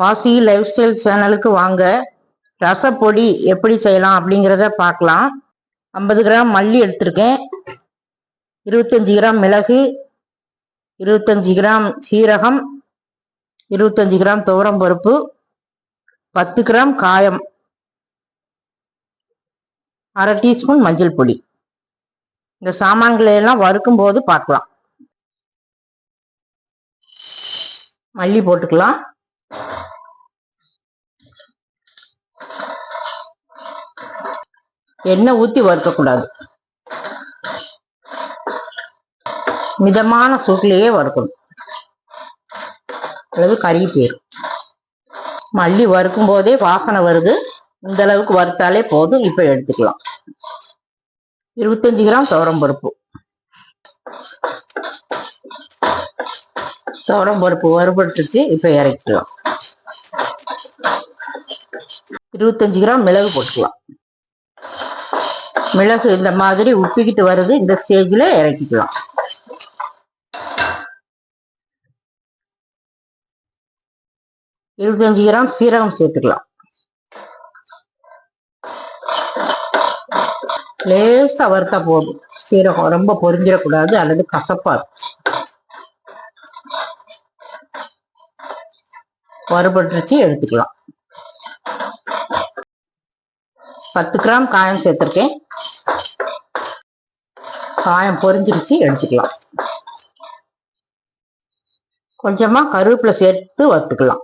வாசி life style சேனலுக்கு வாங்க. ரசப்பொடி எப்படி செய்யலாம் அப்படிங்கிறத பார்க்கலாம். ஐம்பது கிராம் மல்லி எடுத்திருக்கேன். இருபத்தஞ்சி கிராம் மிளகு இருபத்தஞ்சி கிராம் சீரகம் இருபத்தஞ்சி கிராம் துவரம் பருப்பு பத்து கிராம் காயம் அரை டீஸ்பூன் மஞ்சள் பொடி. இந்த சாமான்களை எல்லாம் வறுக்கும் போது பார்க்கலாம். மல்லி போட்டுக்கலாம். எண்ணெய் ஊத்தி வறுக்கக்கூடாது. மிதமான சூட்டிலேயே வறுக்கணும். அளவு கருகி போயிடும் மல்லி வறுக்கும் போதே வாசனை வருது. இந்த அளவுக்கு வறுத்தாலே போதும். இப்ப எடுத்துக்கலாம். இருபத்தஞ்சு கிராம் துவரம் பருப்பு. துவரம் பருப்பு வறுபட்டுச்சு இப்ப இறக்கிக்கலாம். இருபத்தஞ்சு கிராம் மிளகு போட்டுக்கலாம். மிளகு இந்த மாதிரி உப்பிக்கிட்டு வருது இந்த ஸ்டேஜ்ல இறக்கிக்கலாம். இருபத்தஞ்சு கிராம் சீரகம் சேர்த்துக்கலாம். லேசா வறுத்தா போதும். சீரகம் ரொம்ப பொரிஞ்சிடக்கூடாது அல்லது கசப்பா இருக்கும். வறுபட்டுருச்சு எடுத்துக்கலாம். பத்து கிராம் காயம் சேர்த்திருக்கேன். காயம் பொரிஞ்சிருச்சு எடுத்துக்கலாம். கொஞ்சமா கருவேப்பிலை சேர்த்து வறுத்துக்கலாம்.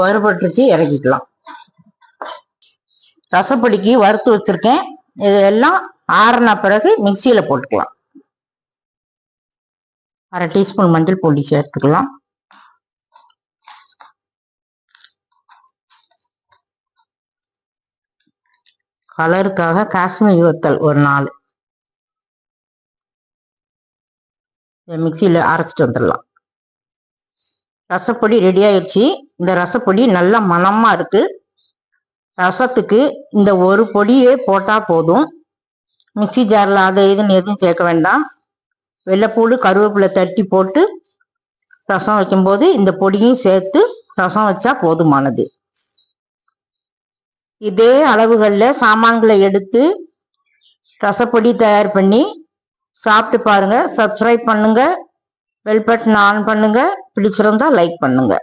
வறுபட்டுச்சு இறக்கிக்கலாம். ரசப்பொடிக்கு வறுத்து வச்சிருக்கேன். இதெல்லாம் ஆறுன பிறகு மிக்சியில போட்டுக்கலாம். அரை டீஸ்பூன் மஞ்சள் பொடி சேர்த்துக்கலாம். கலருக்காக காஷ்மீர் வத்தல் ஒரு நாலு. இதை மிக்சியில் அரைச்சிட்டு வந்துடலாம். ரசப்பொடி ரெடி ஆயிடுச்சு. இந்த ரசப்பொடி நல்லா மனமாக இருக்கு. ரசத்துக்கு இந்த ஒரு பொடியே போட்டால் போதும். மிக்சி ஜாரில் அதை இதுன்னு எதுவும் சேர்க்க வேண்டாம். வெள்ளைப்பூடு கருவேப்பிலை தட்டி போட்டு ரசம் வைக்கும்போது இந்த பொடியும் சேர்த்து ரசம் வச்சா போதுமானது. இதே அளவுகளில் சாமான்களை எடுத்து ரசப்பொடி தயார் பண்ணி சாப்பிட்டு பாருங்க. சப்ஸ்கிரைப் பண்ணுங்க. பெல் பட்டன் ஆன் பண்ணுங்க. பிடிச்சிருந்தா லைக் பண்ணுங்க.